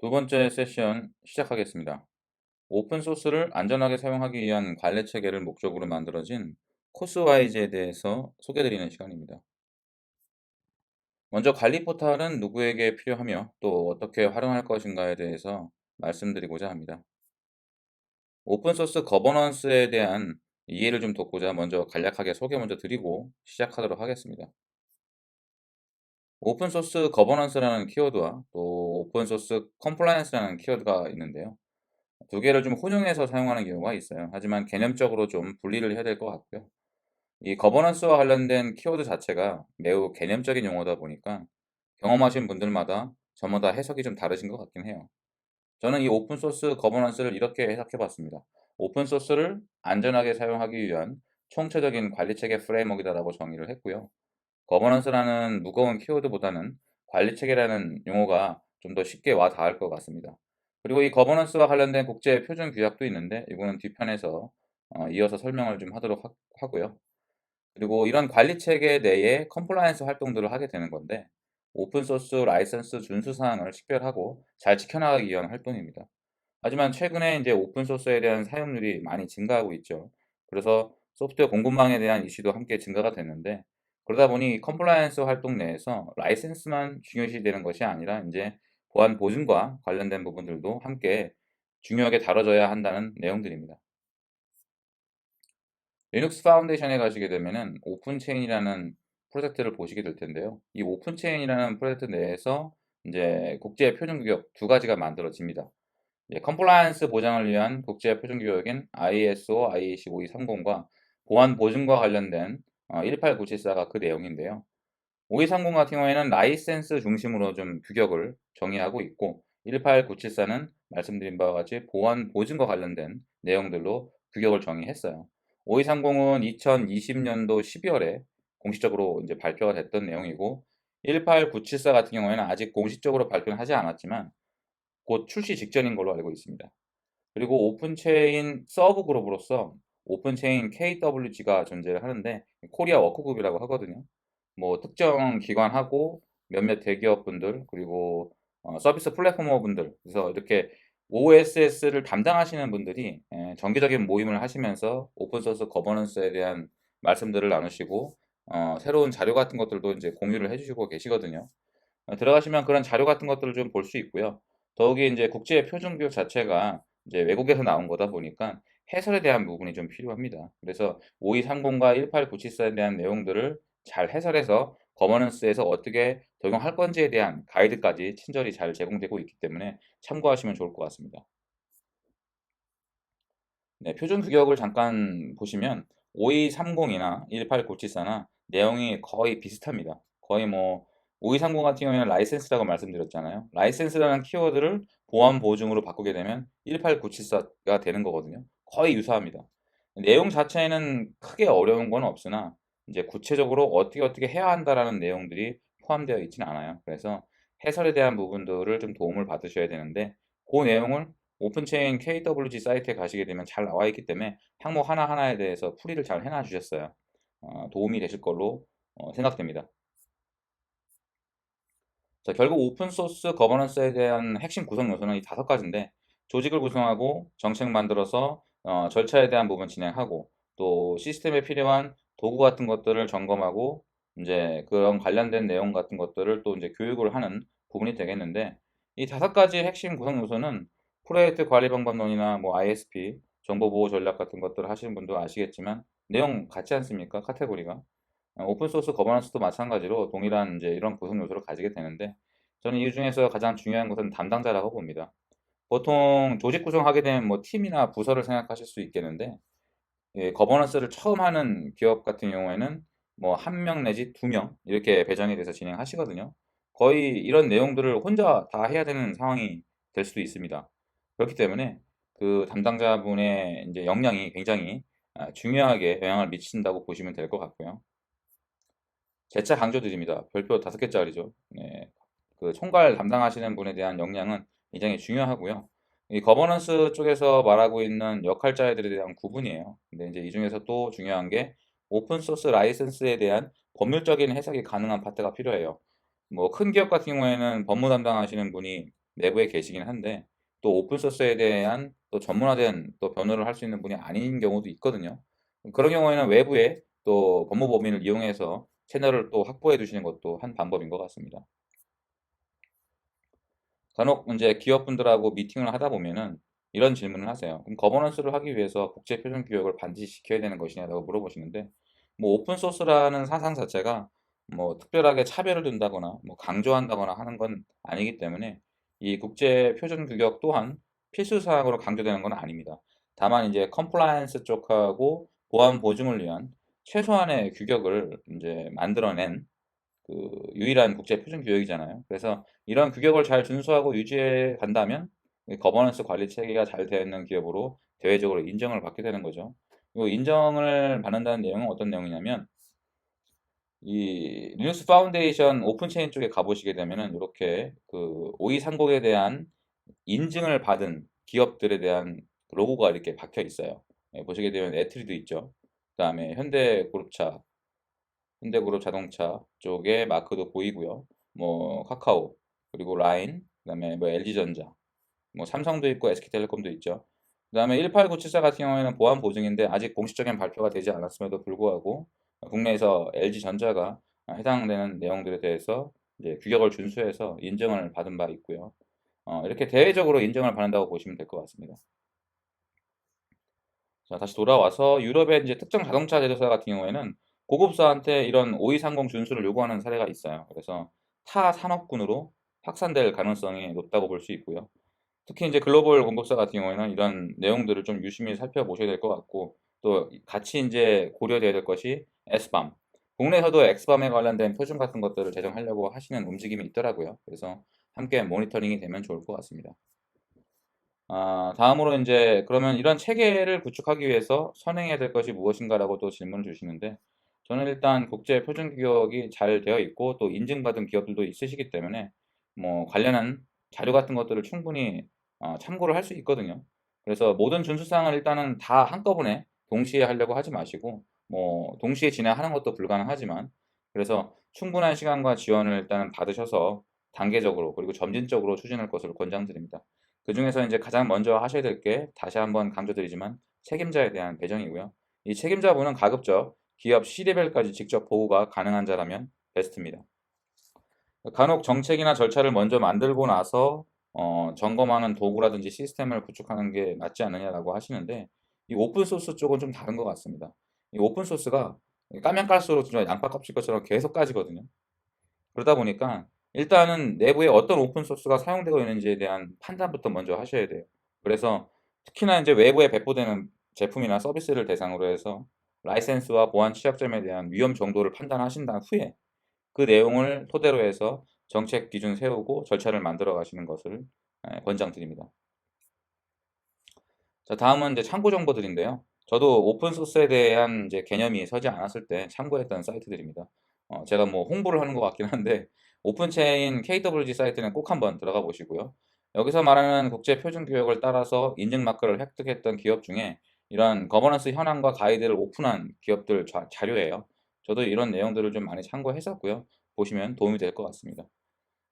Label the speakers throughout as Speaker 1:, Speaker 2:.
Speaker 1: 두 번째 세션 시작하겠습니다. 오픈 소스를 안전하게 사용하기 위한 관리 체계를 목적으로 만들어진 코스와이즈에 대해서 소개드리는 시간입니다. 먼저 관리 포탈은 누구에게 필요하며 또 어떻게 활용할 것인가에 대해서 말씀드리고자 합니다. 오픈 소스 거버넌스에 대한 이해를 좀 돕고자 먼저 간략하게 소개 먼저 드리고 시작하도록 하겠습니다. 오픈 소스 거버넌스라는 키워드와 또 오픈 소스 컴플라이언스라는 키워드가 있는데요. 두 개를 좀 혼용해서 사용하는 경우가 있어요. 하지만 개념적으로 좀 분리를 해야 될 것 같고요. 이 거버넌스와 관련된 키워드 자체가 매우 개념적인 용어다 보니까 경험하신 분들마다 저마다 해석이 좀 다르신 것 같긴 해요. 저는 이 오픈 소스 거버넌스를 이렇게 해석해 봤습니다. 오픈 소스를 안전하게 사용하기 위한 총체적인 관리 체계 프레임워크이다라고 정의를 했고요. 거버넌스라는 무거운 키워드보다는 관리 체계라는 용어가 좀 더 쉽게 와 닿을 것 같습니다. 그리고 이 거버넌스와 관련된 국제 표준 규약도 있는데 이거는 뒤편에서 어 이어서 설명을 좀 하도록 하 하고요. 그리고 이런 관리 체계 내에 컴플라이언스 활동들을 하게 되는 건데 오픈 소스 라이선스 준수 사항을 식별하고 잘 지켜나가기 위한 활동입니다. 하지만 최근에 인제 오픈 소스에 대한 사용률이 많이 증가하고 있죠. 그래서 소프트웨어 공급망에 대한 이슈도 함께 증가가 됐는데 그러다 보니 컴플라이언스 활동 내에서 라이선스만 중요시되는 것이 아니라 인제 보안 보증과 관련된 부분들도 함께 중요하게 다뤄져야 한다는 내용들입니다. 리눅스 파운데이션에 가시게 되면은 오픈 체인이라는 프로젝트를 보시게 될 텐데요. 이 오픈 체인이라는 프로젝트 내에서 인제 국제 표준 규격 두 가지가 만들어집니다. 예 컴플라이언스 보장을 위한 국제 표준 규격인 ISO IEC 5230과 보안 보증과 관련된 어 18974가 그 내용인데요. 5230 같은 경우에는 라이센스 중심으로 좀 규격을 정의하고 있고 18974는 말씀드린 바와 같이 보안 보증과 관련된 내용들로 규격을 정의했어요. 5230은 2020 년도 12월에 공식적으로 인제 발표가 됐던 내용이고 18974 같은 경우에는 아직 공식적으로 발표는 하지 않았지만 곧 출시 직전인 걸로 알고 있습니다. 그리고 오픈 체인 서브 그룹으로서 오픈 체인 KWG가 존재를 하는데 코리아 워크그룹이라고 하거든요. 뭐 특정 기관하고 몇몇 대기업분들 그리고 어 서비스 플랫포머분들 그래서 이렇게 OSS를 담당하시는 분들이 예 정기적인 모임을 하시면서 오픈 소스 거버넌스에 대한 말씀들을 나누시고 어 새로운 자료 같은 것들도 인제 공유를 해 주시고 계시거든요. 어 들어가시면 그런 자료 같은 것들을 좀 볼 수 있고요. 더욱이 인제 국제 표준 규격 자체가 이제 외국에서 나온 거다 보니까 해설에 대한 부분이 좀 필요합니다. 그래서 5230과 18974에 대한 내용들을 잘 해설해서 거버넌스에서 어떻게 적용할 건지에 대한 가이드까지 친절히 잘 제공되고 있기 때문에 참고하시면 좋을 것 같습니다. 네 표준 규격을 잠깐 보시면 5230이나 18974나 내용이 거의 비슷합니다. 거의 뭐 5230 같은 경우에는 라이센스라고 말씀드렸잖아요. 라이센스라는 키워드를 보안 보증으로 바꾸게 되면 18974가 되는 거거든요. 거의 유사합니다. 내용 자체에는 크게 어려운 건 없으나 인제 구체적으로 "어떻게, 어떻게 해야 한다."라는 내용들이 포함되어 있지는 않아요. 그래서 해설에 대한 부분들을 좀 도움을 받으셔야 되는데 고 내용을 오픈 체인 KWG 사이트에 가시게 되면 잘 나와 있기 때문에 항목 하나하나에 대해서 풀이를 잘 해놔 주셨어요. 어 도움이 되실 걸로 어 생각됩니다. 자 결국 오픈 소스 거버넌스에 대한 핵심 구성 요소는 이5 가지인데 조직을 구성하고 정책 만들어서 어 절차에 대한 부분 진행하고 또 시스템에 필요한 도구 같은 것들을 점검하고 인제 그런 관련된 내용 같은 것들을 또 인제 교육을 하는 부분이 되겠는데 이5 가지의 핵심 구성 요소는 프로젝트 관리 방법론이나 뭐 ISP 정보 보호 전략 같은 것들을 하시는 분도 아시겠지만 내용 같지 않습니까 카테고리가? 어 오픈 소스 거버넌스도 마찬가지로 동일한 인제 이런 구성 요소를 가지게 되는데 저는 이 중에서 가장 중요한 것은 담당자라고 봅니다. 보통 조직 구성하게 되면 뭐 팀이나 부서를 생각하실 수 있겠는데 예 거버넌스를 처음 하는 기업 같은 경우에는 뭐1명 내지 2명 이렇게 배정이 돼서 진행하시거든요. 거의 이런 내용들을 혼자 다 해야 되는 상황이 될 수도 있습니다. 그렇기 때문에 그 담당자분의 인제 역량이 굉장히 아 중요하게 영향을 미친다고 보시면 될 것 같고요. 재차 강조드립니다. 별표 5 개짜리죠. 네. 그 총괄 담당하시는 분에 대한 역량은 굉장히 중요하고요. 이 거버넌스 쪽에서 말하고 있는 역할자들에 대한 구분이에요. 근데 인제 이 중에서 또 중요한 게 오픈 소스 라이선스에 대한 법률적인 해석이 가능한 파트가 필요해요. 뭐 큰 기업 같은 경우에는 법무 담당하시는 분이 내부에 계시긴 한데 또 오픈 소스에 대한 또 전문화된 또 변호를 할 수 있는 분이 아닌 경우도 있거든요. 그런 경우에는 외부에 또 법무법인을 이용해서 채널을 또 확보해 두시는 것도 한 방법인 것 같습니다. 간혹 이제 기업분들하고 미팅을 하다 보면은 이런 질문을 하세요. 그럼 거버넌스를 하기 위해서 국제 표준 규약을 반드시 지켜야 되는 것이냐라고 물어보시는데 뭐 오픈 소스라는 사상 자체가 뭐 특별하게 차별을 둔다거나 뭐 강조한다거나 하는 건 아니기 때문에 이 국제 표준 규격 또한 필수 사항으로 강조되는 건 아닙니다. 다만 이제 컴플라이언스 쪽하고 보안 보증을 위한 최소한의 규격을 이제 만들어낸 그 유일한 국제 표준 규격이잖아요. 그래서 이런 규격을 잘 준수하고 유지해 간다면 거버넌스 관리 체계가 잘 되어 있는 기업으로 대외적으로 인정을 받게 되는 거죠. 이 인정을 받는다는 내용은 어떤 내용이냐면 이 리눅스 파운데이션 오픈체인 쪽에 가보시게 되면은 이렇게 그 오이상공에 대한 인증을 받은 기업들에 대한 로고가 이렇게 박혀 있어요. 예, 보시게 되면 애트리도 있죠. 그 다음에 현대그룹차, 현대그룹 자동차 쪽에 마크도 보이고요. 뭐 카카오, 그리고 라인, 그 다음에 뭐 LG전자, 뭐 삼성도 있고 SK텔레콤도 있죠. 그 다음에 18974 같은 경우에는 보안 보증인데 아직 공식적인 발표가 되지 않았음에도 불구하고 국내에서 LG전자가 해당되는 내용들에 대해서 이제 규격을 준수해서 인정을 받은 바 있고요. 어, 이렇게 대외적으로 인정을 받는다고 보시면 될 것 같습니다. 자, 다시 돌아와서 유럽의 이제 특정 자동차 제조사 같은 경우에는 고급사한테 이런 5230 준수를 요구하는 사례가 있어요. 그래서 타 산업군으로 확산될 가능성이 높다고 볼 수 있고요. 특히 이제 글로벌 공급사 같은 경우에는 이런 내용들을 좀 유심히 살펴보셔야 될 것 같고 또 같이 이제 고려돼야 될 것이 S밤. 국내에서도 X밤에 관련된 표준 같은 것들을 제정하려고 하시는 움직임이 있더라고요. 그래서 함께 모니터링이 되면 좋을 것 같습니다. 아, 다음으로 이제 그러면 이런 체계를 구축하기 위해서 선행해야 될 것이 무엇인가라고 또 질문을 주시는데 저는 일단 국제 표준 규격이 잘 되어 있고 또 인증받은 기업들도 있으시기 때문에 뭐 관련한 자료 같은 것들을 충분히 어, 참고를 할 수 있거든요. 그래서 모든 준수사항을 일단은 다 한꺼번에 동시에 하려고 하지 마시고 뭐 동시에 진행하는 것도 불가능하지만 그래서 충분한 시간과 지원을 일단은 받으셔서 단계적으로 그리고 점진적으로 추진할 것을 권장드립니다. 그 중에서 이제 가장 먼저 하셔야 될 게 다시 한번 강조드리지만 책임자에 대한 배정이고요. 이 책임자분은 가급적 기업 C레벨까지 직접 보고가 가능한 자라면 베스트입니다. 간혹 정책이나 절차를 먼저 만들고 나서 어, 점검하는 도구라든지 시스템을 구축하는 게 맞지 않느냐라고 하시는데 이 오픈 소스 쪽은 좀 다른 것 같습니다. 이 오픈 소스가 까면 깔수록 진짜 양파 껍질 것처럼 계속 까지거든요. 그러다 보니까 일단은 내부에 어떤 오픈 소스가 사용되고 있는지에 대한 판단부터 먼저 하셔야 돼요. 그래서 특히나 이제 외부에 배포되는 제품이나 서비스를 대상으로 해서 라이센스와 보안 취약점에 대한 위험 정도를 판단하신 다음 후에 그 내용을 토대로 해서 정책 기준 세우고 절차를 만들어 가시는 것을 예, 권장드립니다. 자, 다음은 이제 참고 정보들인데요. 저도 오픈 소스에 대한 이제 개념이 서지 않았을 때 참고했던 사이트들입니다. 어, 제가 뭐 홍보를 하는 것 같긴 한데 오픈 체인 KWG 사이트는 꼭 한번 들어가 보시고요. 여기서 말하는 국제 표준 규격을 따라서 인증 마크를 획득했던 기업 중에 이런 거버넌스 현황과 가이드를 오픈한 기업들 자, 자료예요. 저도 이런 내용들을 좀 많이 참고했었고요. 보시면 도움이 될 것 같습니다.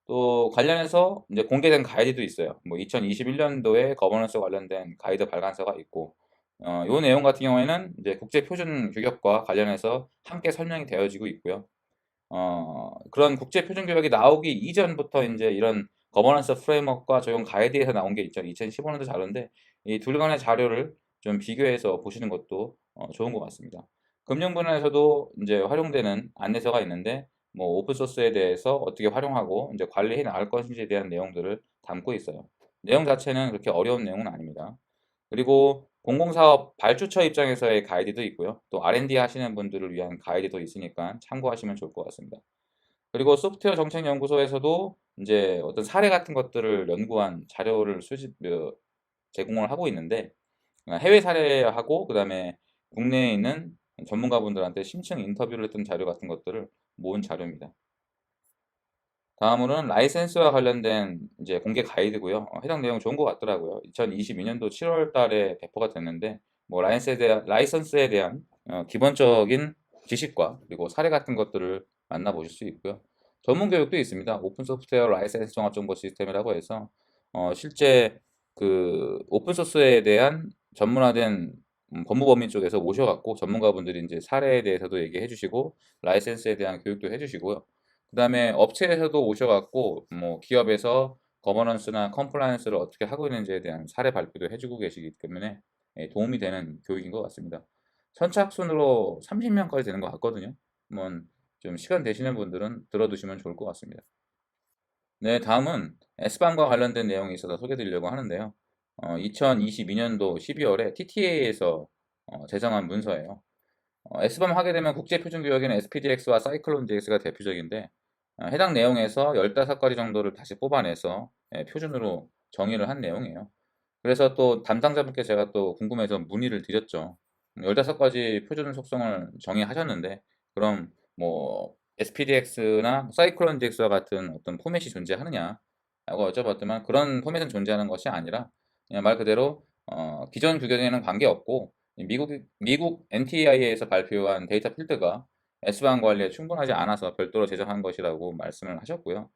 Speaker 1: 또 관련해서 이제 공개된 가이드도 있어요. 뭐 2021년도에 거버넌스 관련된 가이드 발간서가 있고 어, 요 내용 같은 경우에는 이제 국제 표준 규격과 관련해서 함께 설명이 되어지고 있고요. 어, 그런 국제 표준 규격이 나오기 이전부터 이제 이런 거버넌스 프레임워크와 적용 가이드에서 나온 게 있죠. 2015년도 자료인데 이 둘 간의 자료를 좀 비교해서 보시는 것도 어, 좋은 것 같습니다. 금융 분야에서도 이제 활용되는 안내서가 있는데 뭐 오픈 소스에 대해서 어떻게 활용하고 이제 관리해 나갈 것인지에 대한 내용들을 담고 있어요. 내용 자체는 그렇게 어려운 내용은 아닙니다. 그리고 공공사업 발주처 입장에서의 가이드도 있고요. 또 R&D 하시는 분들을 위한 가이드도 있으니까 참고하시면 좋을 것 같습니다. 그리고 소프트웨어 정책연구소에서도 이제 어떤 사례 같은 것들을 연구한 자료를 수집 어, 제공을 하고 있는데 해외 사례하고 그다음에 국내에 있는 전문가분들한테 심층 인터뷰를 했던 자료 같은 것들을 모은 자료입니다. 다음으로는 라이센스와 관련된 이제 공개 가이드고요. 어, 해당 내용 좋은 것 같더라고요. 2022년도 7월 달에 배포가 됐는데 뭐 라이센스에 대한, 라이선스에 대한 어, 기본적인 지식과 그리고 사례 같은 것들을 만나보실 수 있고요. 전문 교육도 있습니다. 오픈 소프트웨어 라이센스 종합 정보 시스템이라고 해서 어 실제 그 오픈 소스에 대한 전문화된 음 법무법인 쪽에서 모셔 갖고 전문가분들이 인제 사례에 대해서도 얘기해 주시고 라이센스에 대한 교육도 해 주시고요. 그 다음에 업체에서도 오셔 갖고 뭐 기업에서 거버넌스나 컴플라이언스를 어떻게 하고 있는지에 대한 사례 발표도 해 주고 계시기 때문에 예 도움이 되는 교육인 것 같습니다. 선착순으로 30 명까지 되는 것 같거든요. 한번 좀 시간 되시는 분들은 들어 두시면 좋을 것 같습니다. 네 다음은 S방과 관련된 내용이 있어서 소개해 드리려고 하는데요. 어 2022 년도 12월에 TTA에서 어 제정한 문서예요. 어 S밤 하게 되면 국제 표준 구역에는 SPDX와 사이클론 DX가 대표적인데 어 해당 내용에서 15 가지 정도를 다시 뽑아내서 예 표준으로 정의를 한 내용이에요. 그래서 또 담당자분께 제가 또 궁금해서 문의를 드렸죠. 15 가지 표준 속성을 정의하셨는데 그럼 뭐 SPDX나 사이클론 DX와 같은 어떤 포맷이 존재하느냐 라고 여쭤봤더만 그런 포맷은 존재하는 것이 아니라 그냥 말 그대로 어 기존 규격에는 관계없고 이 미국이 미국 NTIA에서 발표한 데이터 필드가 S방 관리에 충분하지 않아서 별도로 제정한 것이라고 말씀을 하셨고요.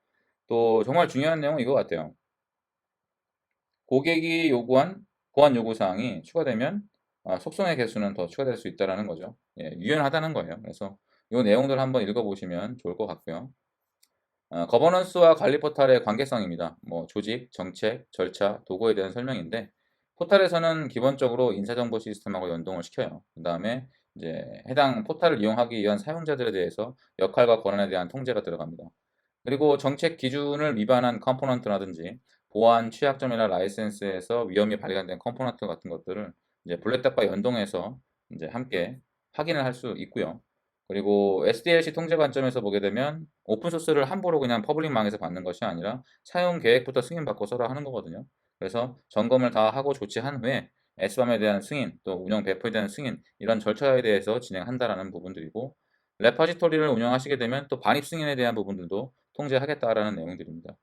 Speaker 1: 또 정말 중요한 내용은 이거 같아요. 고객이 요구한 보안 요구 사항이 추가되면 아 속성의 개수는 더 추가될 수 있다라는 거죠. 예 유연하다는 거예요. 그래서 요 내용들 한번 읽어 보시면 좋을 것 같고요. 어 거버넌스와 관리 포탈의 관계성입니다. 뭐 조직, 정책, 절차, 도구에 대한 설명인데 포탈에서는 기본적으로 인사정보 시스템하고 연동을 시켜요. 그 다음에 이제 해당 포탈을 이용하기 위한 사용자들에 대해서 역할과 권한에 대한 통제가 들어갑니다. 그리고 정책 기준을 위반한 컴포넌트라든지 보안 취약점이나 라이센스에서 위험이 발견된 컴포넌트 같은 것들을 이제 블랙박과 연동해서 인제 함께 확인을 할 수 있고요. 그리고 SDLC 통제 관점에서 보게 되면 오픈 소스를 함부로 그냥 퍼블릭망에서 받는 것이 아니라 사용 계획부터 승인받고 써라 하는 거거든요. 그래서 점검을 다 하고 조치한 후에 S밤에 대한 승인, 또 운영 배포에 대한 승인 이런 절차에 대해서 진행한다라는 부분들이고 레포지토리를 운영하시게 되면 또 반입 승인에 대한 부분들도 통제하겠다라는 내용들입니다.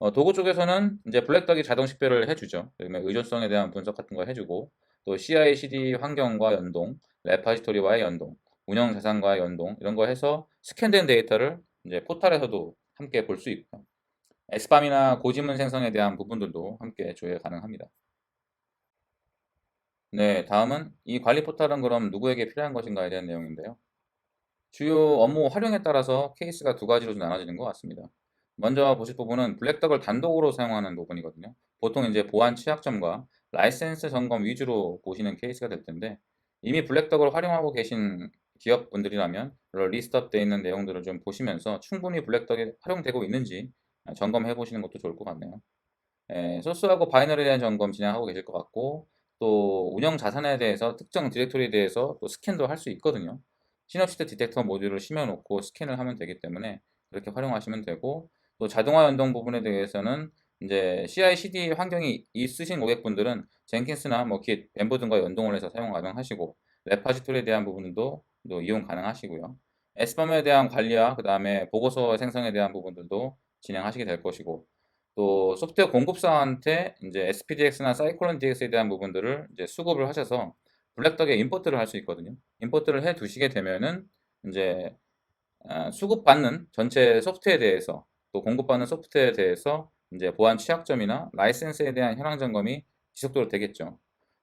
Speaker 1: 어 도구 쪽에서는 인제 블랙박이 자동 식별을 해 주죠. 그다음에 의존성에 대한 분석 같은 걸 해 주고 또 CI/CD 환경과 연동, 레포지토리와의 연동, 운영 자산과의 연동 이런 거 해서 스캔된 데이터를 이제 포탈에서도 함께 볼 수 있고요. S밤이나 고지문 생성에 대한 부분들도 함께 조회 가능합니다. 네 다음은 이 관리 포탈은 그럼 누구에게 필요한 것인가에 대한 내용인데요. 주요 업무 활용에 따라서 케이스가 두 가지로 좀 나눠지는 것 같습니다. 먼저 보실 부분은 블랙박을 단독으로 사용하는 부분이거든요. 보통 인제 보안 취약점과 라이센스 점검 위주로 보시는 케이스가 될 텐데 이미 블랙박을 활용하고 계신 기업분들이라면 리스트업 되어 있는 내용들을 좀 보시면서 충분히 블랙박이 활용되고 있는지 아 점검해 보시는 것도 좋을 것 같네요. 예 소스하고 바이너리에 대한 점검 진행하고 계실 것 같고 또 운영 자산에 대해서 특정 디렉토리에 대해서 또 스캔도 할 수 있거든요. 시놉시스 디텍터 모듈을 심어 놓고 스캔을 하면 되기 때문에 그렇게 활용하시면 되고 또 자동화 연동 부분에 대해서는 인제 CI/CD 환경이 있으신 고객분들은 젠킨스나 뭐 git, 벤브 등과 연동을 해서 사용 가능하시고 레포지토리에 대한 부분도 또 이용 가능하시고요. S밤에 대한 관리와 그 다음에 보고서 생성에 대한 부분들도 진행하시게 될 것이고 또 소프트웨어 공급사한테 인제 SPDX나 사이클론 DX에 대한 부분들을 이제 수급을 하셔서 블랙박에 임포트를 할 수 있거든요. 임포트를 해 두시게 되면은 인제 아 수급받는 전체 소프트에 대해서 또 공급받는 소프트에 대해서 인제 보안 취약점이나 라이센스에 대한 현황 점검이 지속적으로 되겠죠.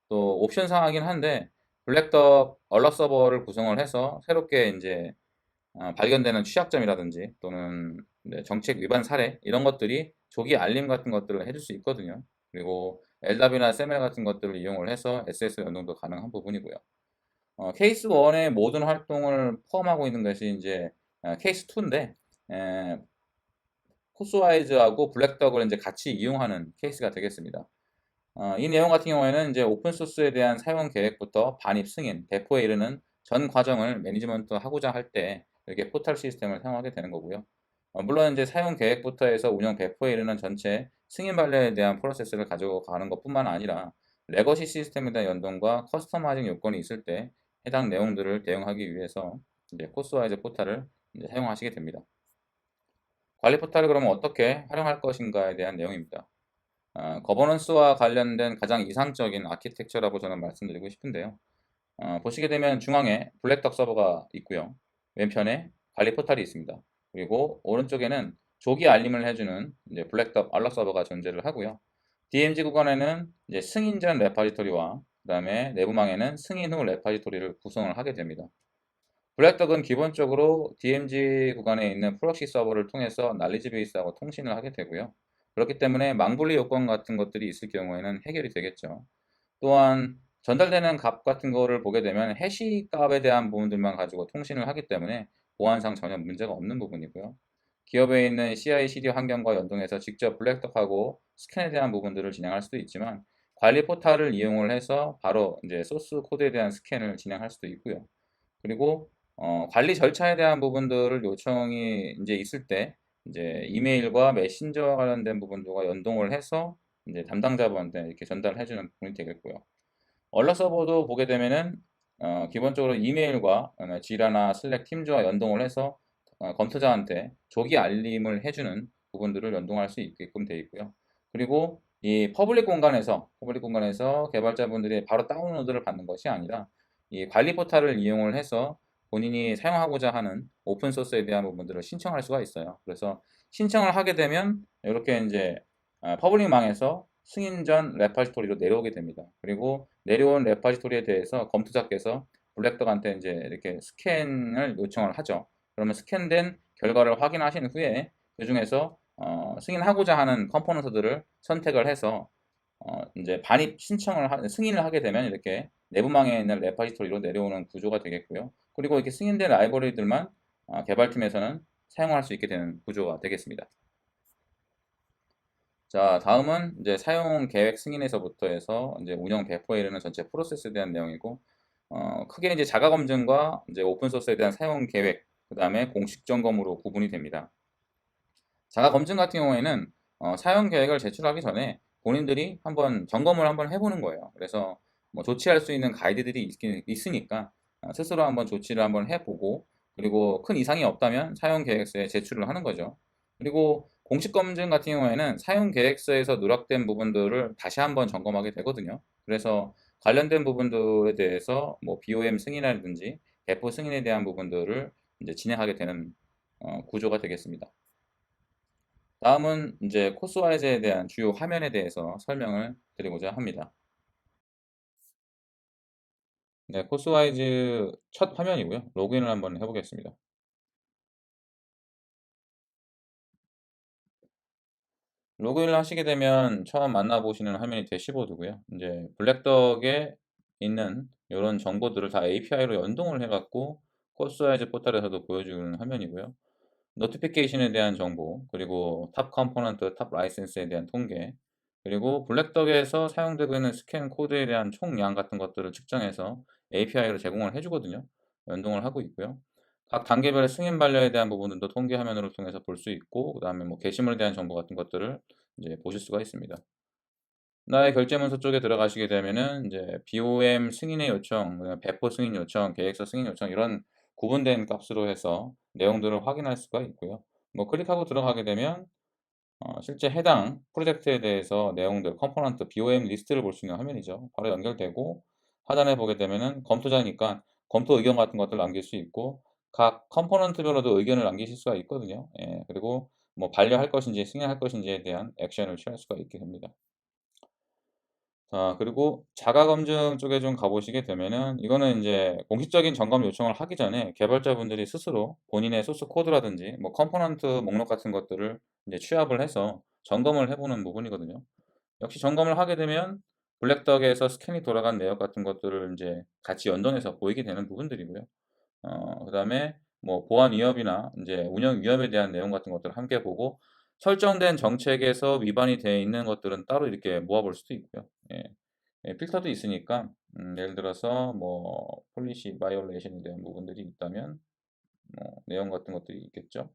Speaker 1: 또 옵션 사항이긴 한데 블랙덕 얼럿 서버를 구성을 해서 새롭게 인제 어 발견되는 취약점이라든지 또는 네 정책 위반 사례 이런 것들이 조기 알림 같은 것들을 해줄 수 있거든요. 그리고 LDAP이나 SAML 같은 것들을 이용을 해서 SS 연동도 가능한 부분이고요. 어 케이스 1의 모든 활동을 포함하고 있는 것이 인제 아 케이스 2인데 예 코스와이즈하고 블랙덕을 인제 같이 이용하는 케이스가 되겠습니다. 어 이 내용 같은 경우에는 인제 오픈 소스에 대한 사용 계획부터 반입 승인, 배포에 이르는 전 과정을 매니지먼트 하고자 할 때 이렇게 포탈 시스템을 사용하게 되는 거고요. 어 물론 인제 사용 계획부터 해서 운영 배포에 이르는 전체 승인 반려에 대한 프로세스를 가지고 가는 것뿐만 아니라 레거시 시스템에 대한 연동과 커스터마이징 요건이 있을 때 해당 내용들을 대응하기 위해서 이제 코스와이즈 포탈을 이제 사용하시게 됩니다. 관리 포탈을 그러면 어떻게 활용할 것인가에 대한 내용입니다. 어 거버넌스와 관련된 가장 이상적인 아키텍처라고 저는 말씀드리고 싶은데요. 어 보시게 되면 중앙에 블랙덕 서버가 있고요. 왼편에 관리 포탈이 있습니다. 그리고 오른쪽에는 조기 알림을 해 주는 이제 블랙덕 알럿 서버가 존재를 하고요. DMZ 구간에는 이제 승인 전 레파지토리와 그 다음에 내부망에는 승인 후 레파지토리를 구성을 하게 됩니다. 블랙덕은 기본적으로 DMZ 구간에 있는 프록시 서버를 통해서 날리지 베이스하고 통신을 하게 되고요. 그렇기 때문에 망분리 요건 같은 것들이 있을 경우에는 해결이 되겠죠. 또한 전달되는 값 같은 거를 보게 되면 해시 값에 대한 부분들만 가지고 통신을 하기 때문에 보안상 전혀 문제가 없는 부분이고요. 기업에 있는 CI/CD 환경과 연동해서 직접 블랙덕하고 스캔에 대한 부분들을 진행할 수도 있지만 관리 포탈을 이용을 해서 바로 이제 소스 코드에 대한 스캔을 진행할 수도 있고요. 그리고 어, 관리 절차에 대한 부분들을 요청이 이제 있을 때 이제 이메일과 메신저와 관련된 부분들과 연동을 해서 이제 담당자분한테 이렇게 전달을 해주는 부분이 되겠고요. 얼럿 서버도 보게 되면은 어, 기본적으로 이메일과 지라나 슬랙 팀즈와 연동을 해서 어, 검토자한테 조기 알림을 해주는 부분들을 연동할 수 있게끔 되어 있고요. 그리고 이 퍼블릭 공간에서 퍼블릭 공간에서 개발자분들이 바로 다운로드를 받는 것이 아니라 이 관리 포탈을 이용을 해서 본인이 사용하고자 하는 오픈 소스에 대한 부분들을 신청할 수가 있어요. 그래서 신청을 하게 되면 이렇게 이제 어, 퍼블릭망에서 승인 전 레파지토리로 내려오게 됩니다. 그리고 내려온 레파지토리에 대해서 검토자께서 블랙덕한테 이제 이렇게 스캔을 요청을 하죠. 그러면 스캔된 결과를 확인하신 후에 그 중에서 어, 승인하고자 하는 컴포넌트들을 선택을 해서 어, 이제 반입 신청을 하, 승인을 하게 되면 이렇게 내부망에 있는 레파지토리로 내려오는 구조가 되겠고요. 그리고 이렇게 승인된 라이브러리들만 어, 개발팀에서는 사용할 수 있게 되는 구조가 되겠습니다. 자, 다음은 이제 사용 계획 승인에서부터 해서 이제 운영 배포에 이르는 전체 프로세스에 대한 내용이고, 어, 크게 이제 자가 검증과 이제 오픈 소스에 대한 사용 계획, 그 다음에 공식 점검으로 구분이 됩니다. 자가 검증 같은 경우에는 어, 사용 계획을 제출하기 전에 본인들이 한번 점검을 한번 해보는 거예요. 그래서 뭐 조치할 수 있는 가이드들이 있긴, 있으니까 어, 스스로 한번 조치를 한번 해보고 그리고 큰 이상이 없다면 사용 계획서에 제출을 하는 거죠. 그리고 공식 검증 같은 경우에는 사용 계획서에서 누락된 부분들을 다시 한번 점검하게 되거든요. 그래서 관련된 부분들에 대해서 뭐 BOM 승인이라든지 배포 승인에 대한 부분들을 이제 진행하게 되는 어, 구조가 되겠습니다. 다음은 이제 코스와이즈에 대한 주요 화면에 대해서 설명을 드리고자 합니다. 네, 코스와이즈 첫 화면이고요. 로그인을 한번 해보겠습니다. 로그인을 하시게 되면 처음 만나보시는 화면이 대시보드고요. 이제 블랙덕에 있는 이런 정보들을 다 API로 연동을 해갖고 코스와이즈 포털에서도 보여주는 화면이고요. 노티피케이션에 대한 정보, 그리고 탑 컴포넌트, 탑 라이센스에 대한 통계, 그리고 블랙덕에서 사용되고 있는 스캔 코드에 대한 총량 같은 것들을 측정해서 API로 제공을 해주거든요. 연동을 하고 있고요. 각 단계별 승인 반려에 대한 부분들도 통계 화면으로 통해서 볼 수 있고, 그 다음에 뭐 게시물에 대한 정보 같은 것들을 이제 보실 수가 있습니다. 나의 결제 문서 쪽에 들어가시게 되면은 이제 BOM 승인의 요청, 배포 승인 요청, 계획서 승인 요청 이런 구분된 값으로 해서 내용들을 확인할 수가 있고요. 뭐 클릭하고 들어가게 되면 어, 실제 해당 프로젝트에 대해서 내용들, 컴포넌트, BOM 리스트를 볼 수 있는 화면이죠. 바로 연결되고 하단에 보게 되면은 검토자니까 검토 의견 같은 것들 남길 수 있고 각 컴포넌트별로도 의견을 남기실 수가 있거든요. 예, 그리고 뭐 반려할 것인지 승인할 것인지에 대한 액션을 취할 수가 있게 됩니다. 자, 그리고 자가 검증 쪽에 좀 가보시게 되면은 이거는 이제 공식적인 점검 요청을 하기 전에 개발자분들이 스스로 본인의 소스 코드라든지 뭐 컴포넌트 목록 같은 것들을 이제 취합을 해서 점검을 해보는 부분이거든요. 역시 점검을 하게 되면 블랙덕에서 스캔이 돌아간 내역 같은 것들을 이제 같이 연동해서 보이게 되는 부분들이고요. 어, 그 다음에 뭐 보안 위협이나 이제 운영 위협에 대한 내용 같은 것들을 함께 보고 설정된 정책에서 위반이 되어 있는 것들은 따로 이렇게 모아볼 수도 있고요. 예. 예, 필터도 있으니까 음, 예를 들어서 뭐 폴리시 바이올레이션에 대한 부분들이 있다면 뭐 내용 같은 것들이 있겠죠.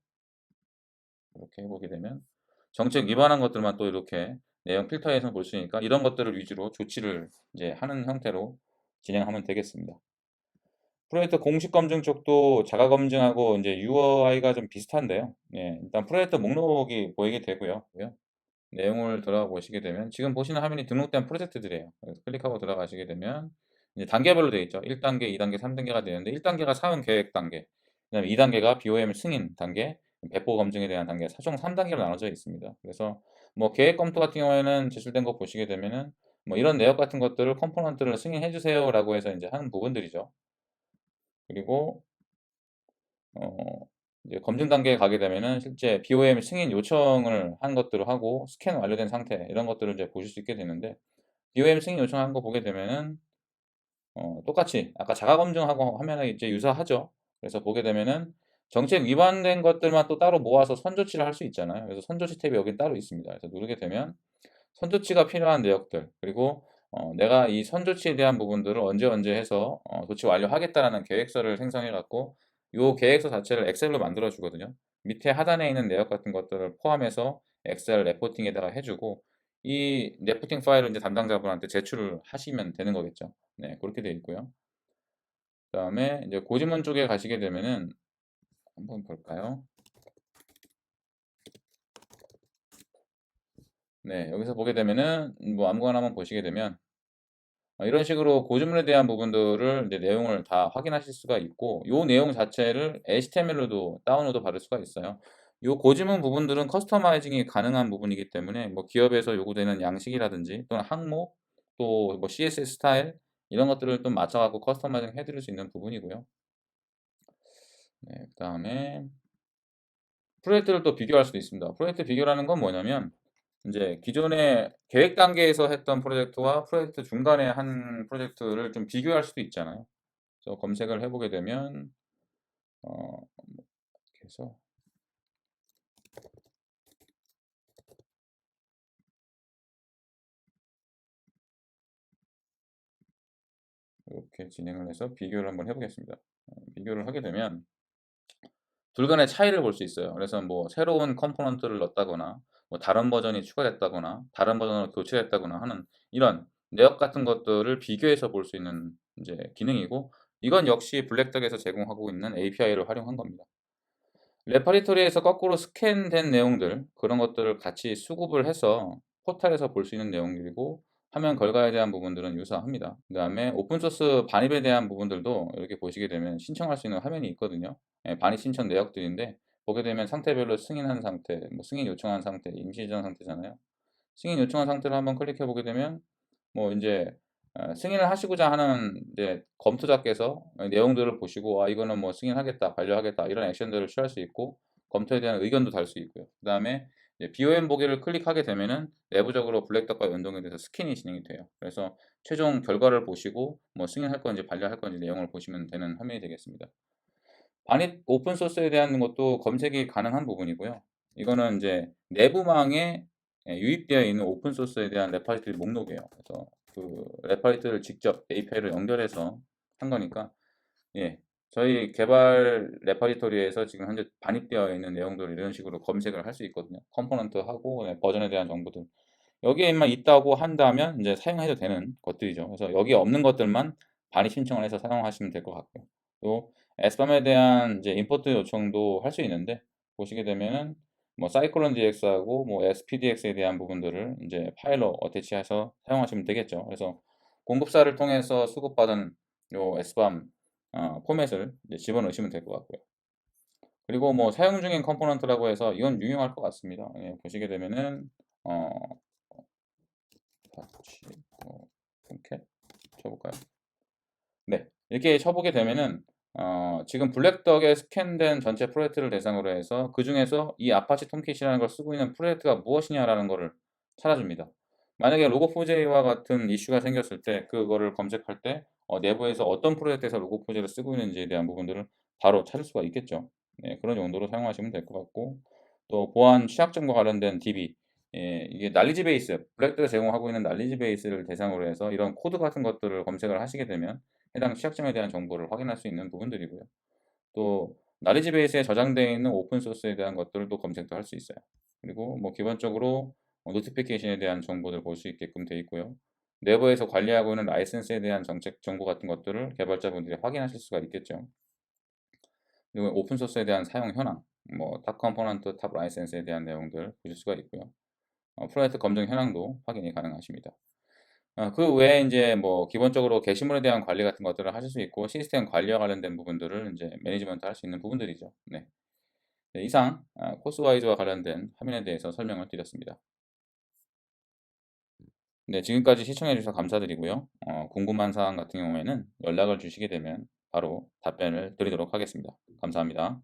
Speaker 1: 이렇게 해보게 되면 정책 위반한 것들만 또 이렇게 내용 필터에서 볼 수 있으니까 이런 것들을 위주로 조치를 이제 하는 형태로 진행하면 되겠습니다. 프로젝트 공식 검증 쪽도 자가 검증하고 이제 UI가 좀 비슷한데요. 예, 일단 프로젝트 목록이 보이게 되고요. 내용을 들어가 보시게 되면 지금 보시는 화면이 등록된 프로젝트들이에요. 그래서 클릭하고 들어가시게 되면 이제 단계별로 되어 있죠. 1단계, 2단계, 3단계가 되는데 1단계가 사용 계획 단계, 그다음에 2단계가 BOM 승인 단계, 배포 검증에 대한 단계, 총 3단계로 나눠져 있습니다. 그래서 뭐 계획 검토 같은 경우에는 제출된 거 보시게 되면은 뭐 이런 내역 같은 것들을 컴포넌트를 승인해 주세요라고 해서 인제 하는 부분들이죠. 그리고 어 이제 검증 단계에 가게 되면은 실제 BOM 승인 요청을 한 것들을 하고 스캔 완료된 상태 이런 것들을 이제 보실 수 있게 되는데 BOM 승인 요청한 거 보게 되면은 어 똑같이 아까 자가 검증하고 하면은 이제 유사하죠. 그래서 보게 되면은 정책 위반된 것들만 또 따로 모아서 선조치를 할 수 있잖아요. 그래서 선조치 탭이 여기 따로 있습니다. 그래서 누르게 되면 선조치가 필요한 내역들 그리고 어 내가 이 선조치에 대한 부분들을 언제 언제 해서 어 조치 완료하겠다라는 계획서를 생성해 갖고 요 계획서 자체를 엑셀로 만들어 주거든요. 밑에 하단에 있는 내역 같은 것들을 포함해서 엑셀 레포팅에다가 해 주고 이 레포팅 파일을 인제 담당자분한테 제출을 하시면 되는 거겠죠. 네 그렇게 되어 있고요. 그 다음에 이제 고지문 쪽에 가시게 되면은 한번 볼까요? 네. 여기서 보게 되면은 뭐 아무거나 한번 보시게 되면 어 이런 식으로 고지문에 대한 부분들을 내용을 다 확인하실 수가 있고 요 내용 자체를 HTML로도 다운로드 받을 수가 있어요. 요 고지문 부분들은 커스터마이징이 가능한 부분이기 때문에 뭐 기업에서 요구되는 양식이라든지 또는 항목 또 뭐 CSS 스타일 이런 것들을 좀 맞춰 갖고 커스터마이징 해 드릴 수 있는 부분이고요. 네. 그 다음에 프로젝트를 또 비교할 수도 있습니다. 프로젝트 비교라는 건 뭐냐면 인제 기존에 계획 단계에서 했던 프로젝트와 프로젝트 중간에 한 프로젝트를 좀 비교할 수도 있잖아요. 그래서 검색을 해 보게 되면 어뭐 이렇게 요렇게 진행을 해서 비교를 한번 해 보겠습니다. 어 비교를 하게 되면 둘 간의 차이를 볼 수 있어요. 그래서 뭐 새로운 컴포넌트를 넣었다거나 뭐 다른 버전이 추가됐다거나 다른 버전으로 교체됐다거나 하는 이런 내역 같은 것들을 비교해서 볼 수 있는 인제 기능이고 이건 역시 블랙닥에서 제공하고 있는 API를 활용한 겁니다. 레포지토리에서 거꾸로 스캔된 내용들 그런 것들을 같이 수급을 해서 포털에서 볼 수 있는 내용들이고 화면 결과에 대한 부분들은 유사합니다. 그 다음에 오픈 소스 반입에 대한 부분들도 이렇게 보시게 되면 신청할 수 있는 화면이 있거든요. 예 반입 신청 내역들인데 보게 되면 상태별로 승인한 상태, 뭐 승인 요청한 상태, 임시 저장 상태잖아요. 승인 요청한 상태를 한번 클릭해 보게 되면 뭐 인제 어 승인을 하시고자 하는 이제 검토자께서 어 내용들을 보시고 '아 이거는 뭐 승인하겠다. 반려하겠다.' 이런 액션들을 취할 수 있고 검토에 대한 의견도 달 수 있고요. 그 다음에 이제 BOM 보기를 클릭하게 되면은 내부적으로 블랙닥과 연동이 돼서 스캔이 진행이 돼요. 그래서 최종 결과를 보시고 뭐 승인할 건지 반려할 건지 내용을 보시면 되는 화면이 되겠습니다. 반입 오픈 소스에 대한 것도 검색이 가능한 부분이고요. 이거는 인제 내부망에 예 유입되어 있는 오픈 소스에 대한 레포지토리 목록이에요. 그래서 그 레포지토리를 직접 API로 연결해서 한 거니까 예 저희 개발 레포지토리에서 지금 현재 반입되어 있는 내용들을 이런 식으로 검색을 할 수 있거든요. 컴포넌트하고 예 버전에 대한 정보들. 여기에만 있다고 한다면 인제 사용해도 되는 것들이죠. 그래서 여기에 없는 것들만 반입 신청을 해서 사용하시면 될 것 같고요. 또 SBOM에 대한 이제 임포트 요청도 할 수 있는데 보시게 되면은 뭐 사이클론 DX하고 뭐 SPDX에 대한 부분들을 인제 파일로 어태치해서 사용하시면 되겠죠. 그래서 공급사를 통해서 수급받은 요 SBOM 어 포맷을 집어넣으시면 될 것 같고요. 그리고 뭐 사용 중인 컴포넌트라고 해서 이건 유용할 것 같습니다. 예 보시게 되면은 어뭐 이렇게 쳐 볼까요? 네. 이렇게 쳐 보게 되면은 어 지금 블랙닥에 스캔된 전체 프로젝트를 대상으로 해서 그 중에서 이 아파치 톰캣이라는 걸 쓰고 있는 프로젝트가 무엇이냐라는 거를 찾아줍니다. 만약에 로고4j와 같은 이슈가 생겼을 때 그거를 검색할 때 어 내부에서 어떤 프로젝트에서 로고4j를 쓰고 있는지에 대한 부분들을 바로 찾을 수가 있겠죠. 네 그런 용도로 사용하시면 될 것 같고 또 보안 취약점과 관련된 DB 예 이게 날리지 베이스 블랙닥이 제공하고 있는 날리지 베이스를 대상으로 해서 이런 코드 같은 것들을 검색을 하시게 되면 해당 취약점에 대한 정보를 확인할 수 있는 부분들이고요. 또 날리지 베이스에 저장되어 있는 오픈 소스에 대한 것들도 검색도 할 수 있어요. 그리고 뭐 기본적으로 어 노티피케이션에 대한 정보를 볼 수 있게끔 되어 있고요. 내부에서 관리하고 있는 라이센스에 대한 정책 정보 같은 것들을 개발자분들이 확인하실 수가 있겠죠. 그리고 오픈 소스에 대한 사용 현황, 뭐 탑 컴포넌트, 탑 라이센스에 대한 내용들 보실 수가 있고요. 어 프로젝트 검증 현황도 확인이 가능하십니다. 어 그 외에 인제 뭐 기본적으로 게시물에 대한 관리 같은 것들을 하실 수 있고 시스템 관리와 관련된 부분들을 인제 매니지먼트 할 수 있는 부분들이죠. 네. 네 이상 어 코스와이즈와 관련된 화면에 대해서 설명을 드렸습니다. 네 지금까지 시청해 주셔서 감사드리고요. 어 궁금한 사항 같은 경우에는 연락을 주시게 되면 바로 답변을 드리도록 하겠습니다. 감사합니다.